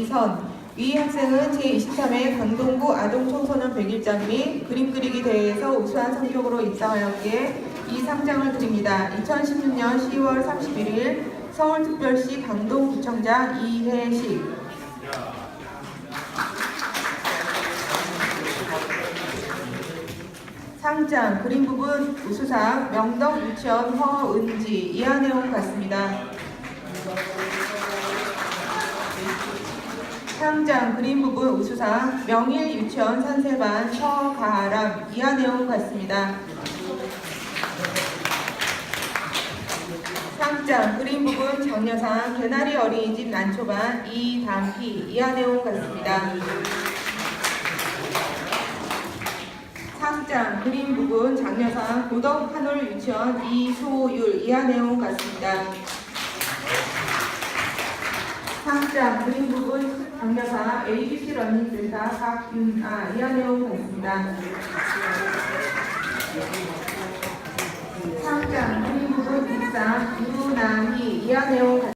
이선. 위 학생은 제23회 강동구 아동청소년 100일장 및 그림 그리기 대회에서 우수한 성적으로 입상하였기에 이 상장을 드립니다. 2016년 10월 31일 서울특별시 강동구청장 이회식. 상장 그림 부분 우수상 명덕 유치원 허은지 이하 내용 같습니다. 상장 그림 부분 우수상 명일 유치원 산세반 서가람 이하 내용 같습니다. 상장 그림 부분 장려상 개나리 어린이집 난초반 이담희 이하 내용 같습니다. 상장 그림 부분 장려상 고덕 한올 유치원 이소율 이하 내용 같습니다. 상장 그림 부분 장려상 ABC 러닝센터 박윤아 이하 내용 같습니다. 상장 그림 부분 입상 유남희 이하 내용.